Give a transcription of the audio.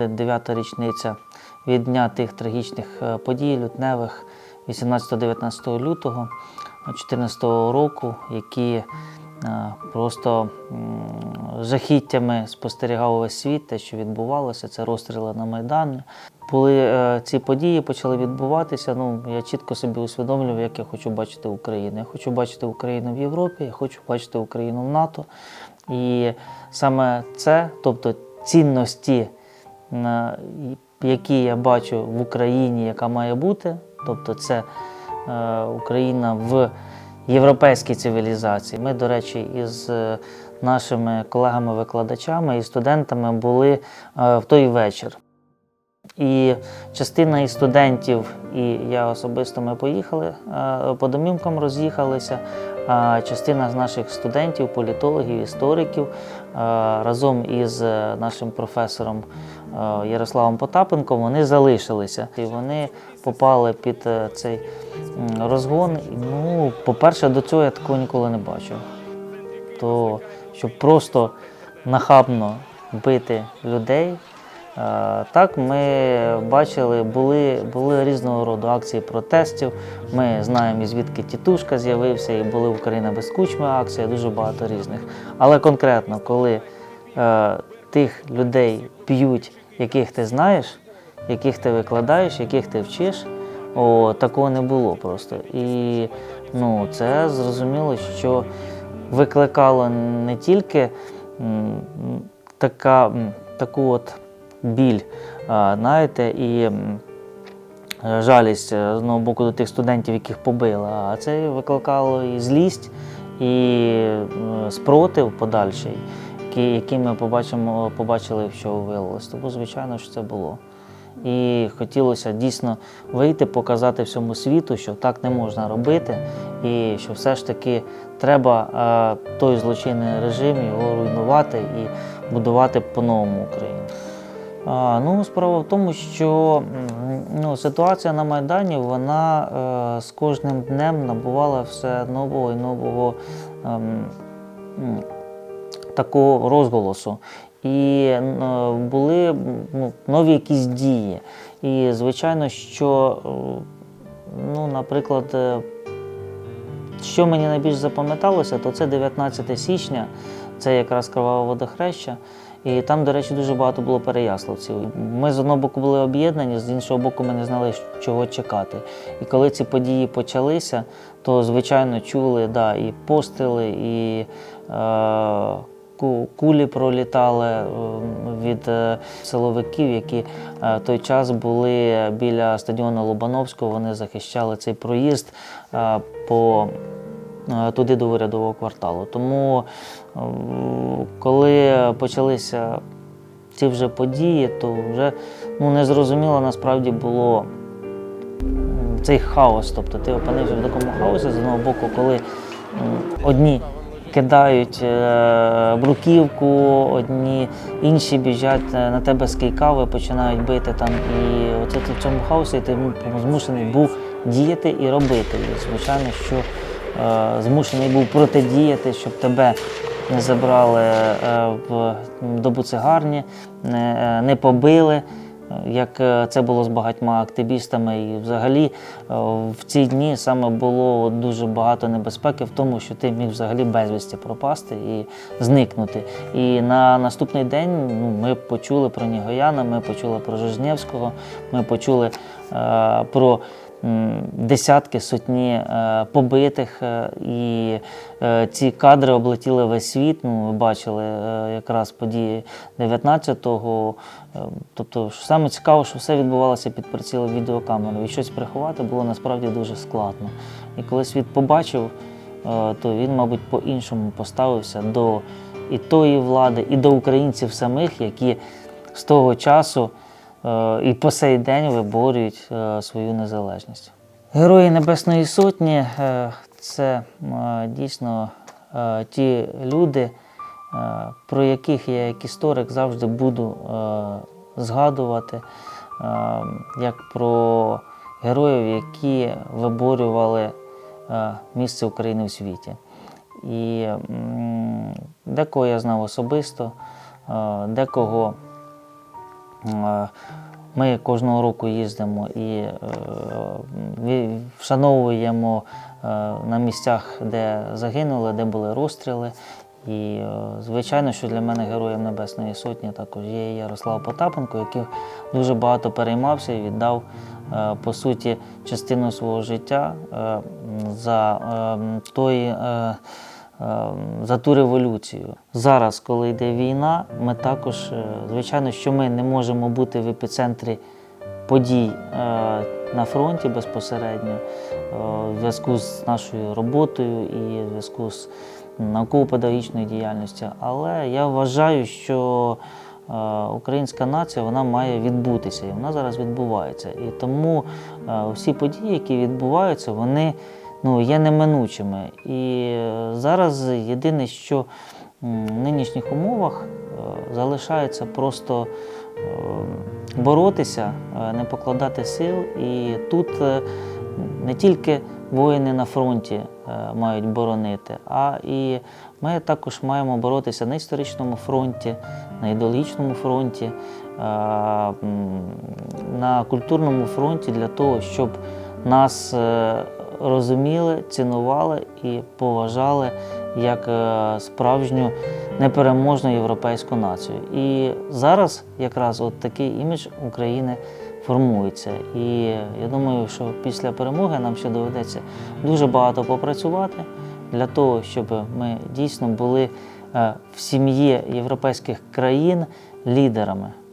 Дев'ята річниця від дня тих трагічних е, подій лютневих 18-19 лютого 2014 року, які е, просто жахіттями спостерігав весь світ, те, що відбувалося, це розстріли на Майдані. Коли е, ці події почали відбуватися, ну я чітко собі усвідомлював, як я хочу бачити Україну. Я хочу бачити Україну в Європі, я хочу бачити Україну в НАТО. І саме це, тобто цінності, які я бачу в Україні, яка має бути, тобто це е, Україна в європейській цивілізації. Ми, до речі, із е, нашими колегами-викладачами і студентами були е, в той вечір. І частина із студентів, і я особисто ми поїхали е, по домівкам роз'їхалися. А частина з наших студентів, політологів, істориків е, разом із е, нашим професором Ярославом Потапенком вони залишилися. І вони попали під цей розгон. Ну, по-перше, до цього я такого ніколи не бачив. То щоб просто нахабно бити людей. Е, Так, ми бачили, були, були різного роду акції протестів. Ми знаємо, звідки тітушка з'явився, і були Україна без кучми акції, дуже багато різних. Але конкретно, коли е, тих людей п'ють, яких ти знаєш, яких ти викладаєш, яких ти вчиш, о, такого не було просто. І ну, це зрозуміло, що викликало не тільки м, така, м, таку от біль, знаєте, і жалість е, з одного боку до тих студентів, яких побили, а це викликало і злість, і е, спротив подальший, який, ми побачимо, побачили, що виявилось. Тому, звичайно, що це було. І хотілося дійсно вийти, показати всьому світу, що так не можна робити, і що все ж таки треба е, той злочинний режим його руйнувати і будувати по-новому Україну. Ну, справа в тому, що ну, ситуація на Майдані вона е, з кожним днем набувала все нового і нового м, такого розголосу. І е, були ну, нові якісь дії. І звичайно, що, е, ну, наприклад, е, що мені найбільш запам'яталося, то це 19 січня, це якраз кроваве водохреща. І там, до речі, дуже багато було переяславців. Ми з одного боку були об'єднані, з іншого боку, ми не знали, чого чекати. І коли ці події почалися, то звичайно чули да, і постріли, і е, кулі пролітали е, від е, силовиків, які е, той час були біля стадіону Лобановського. Вони захищали цей проїзд по туди до урядового кварталу. Тому, е, коли почалися ці вже події, то вже ну, незрозуміло насправді було цей хаос. Тобто ти опинився в такому хаосі з одного боку, коли одні кидають е, бруківку, одні інші біжать е, на тебе з кийкави, починають бити там. І оце в цьому хаосі ти ну, змушений був діяти і робити. І звичайно, що е, змушений був протидіяти, щоб тебе не забрали е, в до буцегарні, не, е, побили. е, Як е, це було з багатьма активістами, і взагалі е, в ці дні саме було дуже багато небезпеки в тому, що ти міг взагалі безвісті пропасти і зникнути. І на наступний день ну, ми почули про Нігояна, ми почули про Жизнєвського, ми почули е, про десятки, сотні е, побитих. е, І е, ці кадри облетіли весь світ. Ну, ви бачили якраз події 19-го. Е, Тобто, саме цікаво, що все відбувалося під прицілом відеокамери. І щось приховати було насправді дуже складно. І коли світ побачив, то він, мабуть, по-іншому поставився до і тої влади, і до українців самих, які з того часу і по сей день виборюють е, свою незалежність. Герої Небесної Сотні е, це е, дійсно е, ті люди, е, про яких я як історик завжди буду е, згадувати, е, як про героїв, які виборювали е, місце України в світі. І декого я знав особисто, е, декого Е, Ми кожного року їздимо і е, вшановуємо е, на місцях, де загинули, де були розстріли. І, е, звичайно, що для мене героєм Небесної Сотні також є Ярослав Потапенко, який дуже багато переймався і віддав, е, по суті, частину свого життя е, за е, той. Е, е, за ту революцію. Зараз, коли йде війна, ми також, е, звичайно, що ми не можемо бути в епіцентрі подій е, на фронті безпосередньо е, в зв'язку з нашою роботою і в зв'язку з науково-педагогічною діяльністю. Але я вважаю, що українська нація вона має відбутися, і вона зараз відбувається. І тому всі події, які відбуваються, вони ну, є неминучими. І е, зараз єдине, що в нинішніх умовах е, залишається просто е, боротися, не покладати сил. І тут не тільки воїни на фронті мають боронити, а і ми також маємо боротися на історичному фронті, на ідеологічному фронті, на культурному фронті для того, щоб нас розуміли, цінували і поважали як е, справжню непереможну європейську націю. І зараз якраз от такий імідж України формується. І я думаю, що після перемоги нам ще доведеться дуже багато попрацювати для того, щоб ми дійсно були е, в сім'ї європейських країн лідерами.